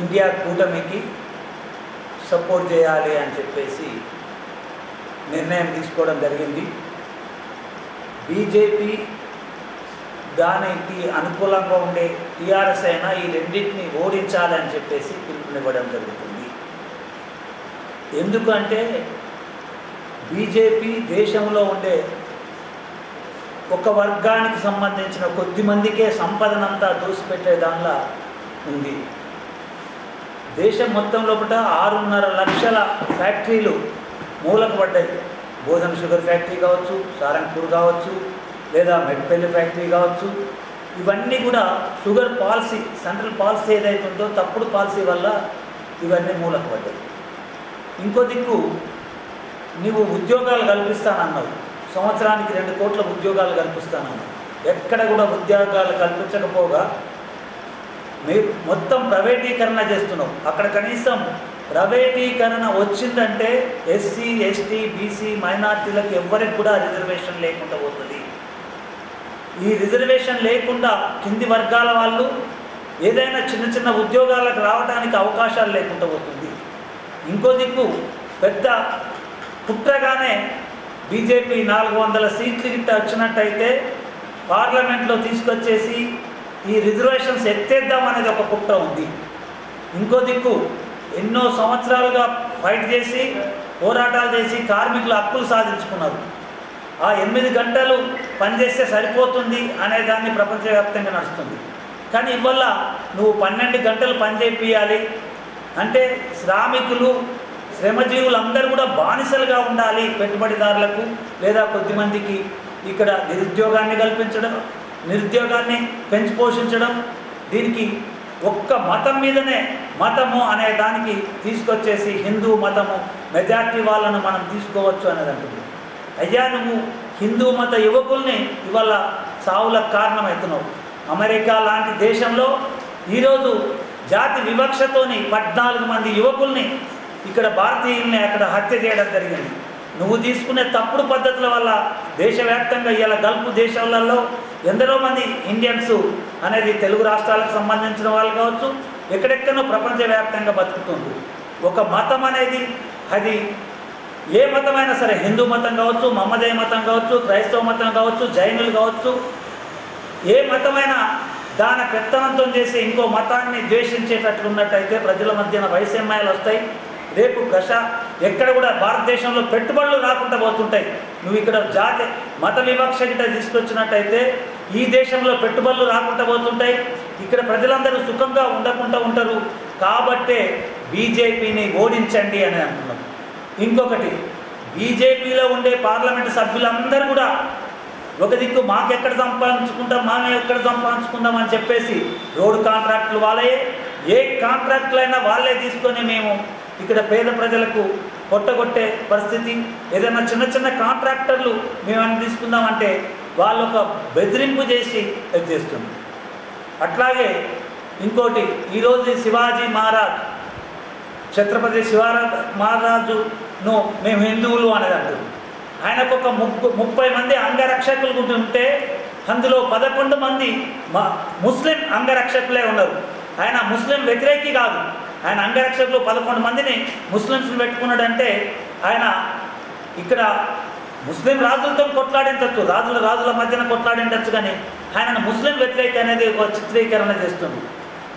India పూటమికి support చేయాలి అని చెప్పేసి నిర్ణయం తీసుకోవడం జరిగింది. బీజేపీ దానికి అనుకూలంగా ఉండే టీఆర్ఎస్ అయినా ఈ రెండింటిని ఓడించాలి అని చెప్పేసి పిలుపునివ్వడం జరుగుతుంది. ఎందుకంటే బీజేపీ దేశంలో ఉండే ఒక వర్గానికి సంబంధించిన కొద్ది మందికే సంపదనంతా దోసిపెట్టే దానిలా ఉంది. దేశం మొత్తం లోపల ఆరున్నర లక్షల ఫ్యాక్టరీలు మూలకు పడ్డాయి. భోజన షుగర్ ఫ్యాక్టరీ కావచ్చు సారంగపూర్ కావచ్చు లేదా మెట్పల్లి ఫ్యాక్టరీ కావచ్చు. ఇవన్నీ కూడా షుగర్ పాలసీ సెంట్రల్ పాలసీ ఏదైతే ఉందో తప్పుడు పాలసీ వల్ల ఇవన్నీ మూలకు పడ్డాయి. ఇంకో దిక్కు నీవు ఉద్యోగాలు కల్పిస్తానన్నావు. సంవత్సరానికి రెండు కోట్ల ఉద్యోగాలు కల్పిస్తానన్నావు. ఎక్కడ కూడా ఉద్యోగాలు కల్పించకపోగా మీరు మొత్తం ప్రైవేటీకరణ చేస్తున్నావు. అక్కడ కనీసం ప్రైవేటీకరణ వచ్చిందంటే ఎస్సీ ఎస్టీ బీసీ మైనార్టీలకు ఎవరికి కూడా రిజర్వేషన్ లేకుండా పోతుంది. ఈ రిజర్వేషన్ లేకుండా కింది వర్గాల వాళ్ళు ఏదైనా చిన్న చిన్న ఉద్యోగాలకు రావడానికి అవకాశాలు లేకుండా పోతుంది. ఇంకో దిక్కు పెద్ద పుట్టగానే బీజేపీ నాలుగు వందల సీట్లు గిట్ట వచ్చినట్టయితే పార్లమెంట్లో తీసుకొచ్చేసి ఈ రిజర్వేషన్స్ ఎత్తేద్దాం అనేది ఒక కుట్ర ఉంది. ఇంకో దిక్కు ఎన్నో సంవత్సరాలుగా ఫైట్ చేసి పోరాటాలు చేసి కార్మికుల హక్కులు సాధించుకున్నారు. ఆ ఎనిమిది గంటలు పనిచేస్తే సరిపోతుంది అనే దాన్ని ప్రపంచవ్యాప్తంగా నడుస్తుంది. కానీ ఇవల్ల నువ్వు పన్నెండు గంటలు పనిచేయాలి అంటే శ్రామికులు శ్రమజీవులు అందరూ కూడా బానిసలుగా ఉండాలి పెట్టుబడిదారులకు లేదా కొద్దిమందికి ఇక్కడ నిరుద్యోగాన్ని కల్పించడం నిరుద్యోగాన్ని పెంచి పోషించడం దీనికి ఒక్క మతం మీదనే మతము అనే దానికి తీసుకొచ్చేసి హిందూ మతము మెజార్టీ వాళ్ళను మనం తీసుకోవచ్చు అనేది అంటుంది. అయ్యా నువ్వు హిందూ మత యువకుల్ని ఇవాళ సావులకు కారణమవుతున్నావు. అమెరికా లాంటి దేశంలో ఈరోజు జాతి వివక్షతోని పద్నాలుగు మంది యువకుల్ని ఇక్కడ భారతీయుల్ని అక్కడ హత్య చేయడం జరిగింది. నువ్వు తీసుకునే తప్పుడు పద్ధతుల వల్ల దేశవ్యాప్తంగా ఇలా గల్ఫ్ దేశాలలో ఎందరో మంది ఇండియన్స్ అనేది తెలుగు రాష్ట్రాలకు సంబంధించిన వాళ్ళు కావచ్చు ఎక్కడెక్కడో ప్రపంచవ్యాప్తంగా బతుకుతుంది ఒక మతం అనేది అది ఏ మతమైనా సరే హిందూ మతం కావచ్చు మమ్మదయ మతం కావచ్చు క్రైస్తవ మతం కావచ్చు జైనులు కావచ్చు ఏ మతమైనా దాని పెత్తనంతో చేసి ఇంకో మతాన్ని ద్వేషించేటట్లు ఉన్నట్టయితే ప్రజల మధ్యన వైషమ్యాలు వస్తాయి. రేపు దశ ఎక్కడ కూడా భారతదేశంలో పెట్టుబడులు రాకుండా పోతుంటాయి. నువ్వు ఇక్కడ జాతి మత వివక్ష గిట్ట తీసుకొచ్చినట్టయితే ఈ దేశంలో పెట్టుబడులు రాకుండా పోతుంటాయి. ఇక్కడ ప్రజలందరూ సుఖంగా ఉండకుండా ఉంటారు. కాబట్టే బీజేపీని ఓడించండి అని అంటున్నాం. ఇంకొకటి బీజేపీలో ఉండే పార్లమెంటు సభ్యులందరూ కూడా ఒక దిక్కు మాకెక్కడ సంపాదించుకుంటాం మామే ఎక్కడ సంపాదించుకుందాం అని చెప్పేసి రోడ్డు కాంట్రాక్టులు వాళ్ళే ఏ కాంట్రాక్టులు అయినా వాళ్ళే తీసుకొని మేము ఇక్కడ పేద ప్రజలకు కొట్టగొట్టే పరిస్థితి. ఏదైనా చిన్న చిన్న కాంట్రాక్టర్లు మేము తీసుకుందామంటే వాళ్ళు ఒక బెదిరింపు చేసి ఇది చేస్తుంది అట్లాగే ఇంకోటి ఈరోజు శివాజీ మహారాజ్ ఛత్రపతి శివారా మహారాజును మేము హిందువులు అనేది అంటున్నాం ఆయనకు ఒక ముప్పు ముప్పై మంది అంగరక్షకులు ఉంటే అందులో పదకొండు మంది ముస్లిం అంగరక్షకులే ఉన్నారు. ఆయన ముస్లిం వ్యతిరేకి కాదు. ఆయన అంగరక్షకులు పదకొండు మందిని ముస్లింస్ని పెట్టుకున్నాడంటే ఆయన ఇక్కడ ముస్లిం రాజులతో కొట్లాడించవచ్చు రాజుల రాజుల మధ్యన కొట్లాడించవచ్చు కానీ ఆయన ముస్లిం వ్యతిరేక అనేది ఒక చిత్రీకరణ చేస్తుంది.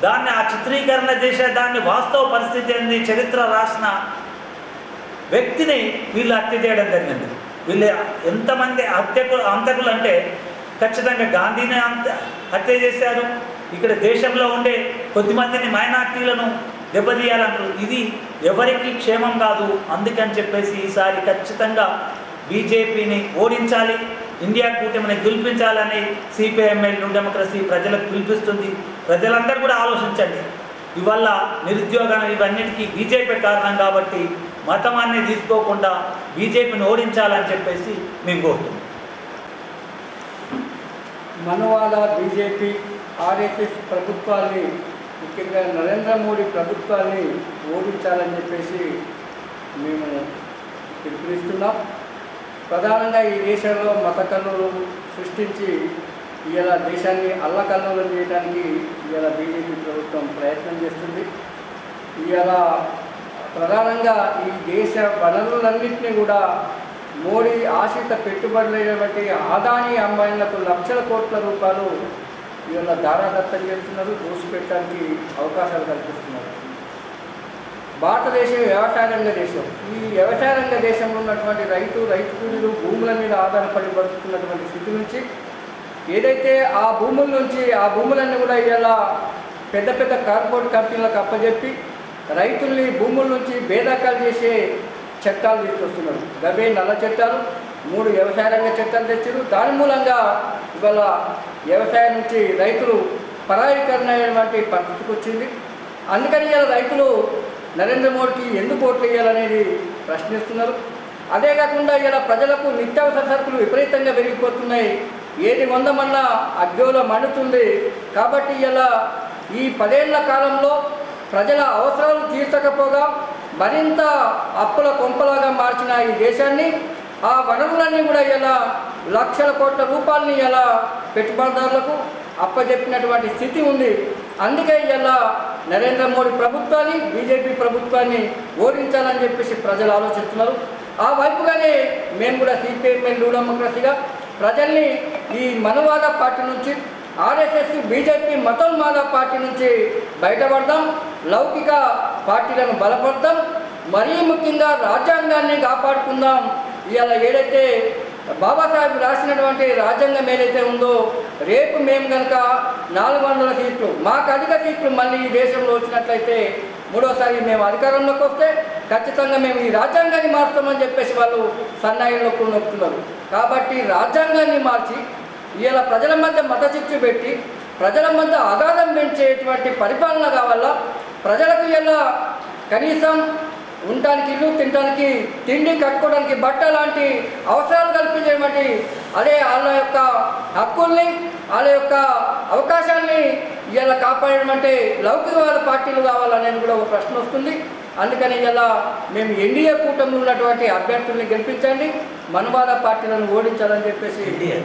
దాన్ని ఆ చిత్రీకరణ చేసే దాన్ని వాస్తవ పరిస్థితి ఏంది? చరిత్ర రాసిన వ్యక్తిని వీళ్ళు హత్య చేయడం జరిగింది. వీళ్ళు ఎంతమంది హత్యకు అంతకులు అంటే ఖచ్చితంగా గాంధీని అంత హత్య చేశారు. ఇక్కడ దేశంలో ఉండే కొద్దిమందిని మైనార్టీలను దెబ్బతీయాలంటారు. ఇది ఎవరికి క్షేమం కాదు. అందుకని చెప్పేసి ఈసారి ఖచ్చితంగా బీజేపీని ఓడించాలి ఇండియా కూటమిని గెలిపించాలని సిపిఐఎంఎల్ న్యూ డెమోక్రసీ ప్రజలకు పిలిపిస్తుంది. ప్రజలందరూ కూడా ఆలోచించండి. ఇవల్ల నిరుద్యోగం ఇవన్నిటికీ బీజేపీ కారణం కాబట్టి మతమాన్ని తీసుకోకుండా బీజేపీని ఓడించాలని చెప్పేసి మేము కోరుతున్నాం. మనవాళ్ళ బీజేపీ ఆర్ఎస్ఎస్ ప్రభుత్వాన్ని ముఖ్యంగా నరేంద్ర మోడీ ప్రభుత్వాన్ని ఓడించాలని చెప్పేసి మేము పిలుపునిస్తున్నాం. ప్రధానంగా ఈ దేశంలో మత కన్నులు సృష్టించి ఇలా దేశాన్ని అల్లకల్లోలం చేయడానికి ఇలా బీజేపీ ప్రభుత్వం ప్రయత్నం చేస్తుంది. ఇలా ప్రధానంగా ఈ దేశ వనరులన్నింటినీ కూడా మోడీ ఆశ్రిత పెట్టుబడులైనటువంటి ఆదాని అమ్మాయిలకు లక్షల కోట్ల రూపాయలు వీళ్ళ దారాదత్తం చేస్తున్నారు దోసిపెట్టడానికి అవకాశాలు కల్పిస్తున్నారు. భారతదేశం వ్యవసాయ రంగ దేశం. ఈ వ్యవసాయ రంగ దేశంలో ఉన్నటువంటి రైతు రైతు కూలీలు భూముల మీద ఆధారపడి బతుకుతున్నటువంటి స్థితి నుంచి ఏదైతే ఆ భూముల నుంచి ఆ భూములన్నీ కూడా ఇలా పెద్ద పెద్ద కార్పొరేట్ కంపెనీలకు అప్పజెప్పి రైతుల్ని భూముల నుంచి బేదకాలు చేసే చట్టాలు తీసుకొస్తున్నారు. గవే నల్ల చట్టాలు మూడు వ్యవసాయ రంగ చట్టాలు తెచ్చారు దాని మూలంగా ఇవాళ వ్యవసాయం నుంచి రైతులు పరాయీకరణ అయినటువంటి పరిస్థితికి వచ్చింది. అందుకని ఇలా రైతులు నరేంద్ర మోడీకి ఎందుకు ఓట్లు వేయాలనేది ప్రశ్నిస్తున్నారు. అదే కాకుండా ఇలా ప్రజలకు నిత్యావసర సరుకులు విపరీతంగా పెరిగిపోతున్నాయి. ఏది వందమన్నా అగ్గిలో మండుతుంది. కాబట్టి ఇలా ఈ పదేళ్ళ కాలంలో ప్రజల అవసరాలు తీర్చకపోగా మరింత అప్పుల కొంపలాగా మార్చిన ఈ దేశాన్ని ఆ వనరులన్నీ కూడా ఇలా లక్షల కోట్ల రూపాయలని ఎలా పెట్టుబడిదారులకు అప్పజెప్పినటువంటి స్థితి ఉంది. అందుకే ఇలా నరేంద్ర మోడీ ప్రభుత్వాన్ని బీజేపీ ప్రభుత్వాన్ని ఓడించాలని చెప్పేసి ప్రజలు ఆలోచిస్తున్నారు. ఆ వైపుగానే మేము కూడా సిపిఎంఎల్ డెమోక్రసీగా ప్రజల్ని ఈ మనవాద పార్టీ నుంచి ఆర్ఎస్ఎస్ బీజేపీ మతోన్మాద పార్టీ నుంచి బయటపడదాం లౌకిక పార్టీలను బలపడదాం మరీ ముఖ్యంగా రాజ్యాంగాన్ని కాపాడుకుందాం. ఇవాళ ఏదైతే బాబాసాహెబ్ రాసినటువంటి రాజ్యాంగం ఏదైతే ఉందో రేపు మేము కనుక నాలుగు వందల సీట్లు మాకు అధిక సీట్లు మళ్ళీ ఈ దేశంలో వచ్చినట్లయితే మూడోసారి మేము అధికారంలోకి వస్తే ఖచ్చితంగా మేము ఈ రాజ్యాంగాన్ని మారుతామని చెప్పేసి వాళ్ళు సన్నాయిలకు నొక్కుతున్నారు. కాబట్టి రాజ్యాంగాన్ని మార్చి ఇలా ప్రజల మధ్య మత చిచ్చు పెట్టి ప్రజల మధ్య అగాధం పెంచేటువంటి పరిపాలన కావాలా? ప్రజలకు ఇలా కనీసం ఉండటానికి ఇల్లు తినడానికి తిండి కట్టుకోవడానికి బట్ట లాంటి అవసరాలు కల్పించేటువంటి అదే వాళ్ళ యొక్క హక్కుల్ని వాళ్ళ యొక్క అవకాశాన్ని ఇలా కాపాడమంటే లౌకికవాద పార్టీలు కావాలనేది కూడా ఒక ప్రశ్న వస్తుంది. అందుకని ఇలా మేము ఎన్డీఏ కూటమిలో ఉన్నటువంటి అభ్యర్థుల్ని గెలిపించండి మనవాద పార్టీలను ఓడించాలని చెప్పేసి ఇండియా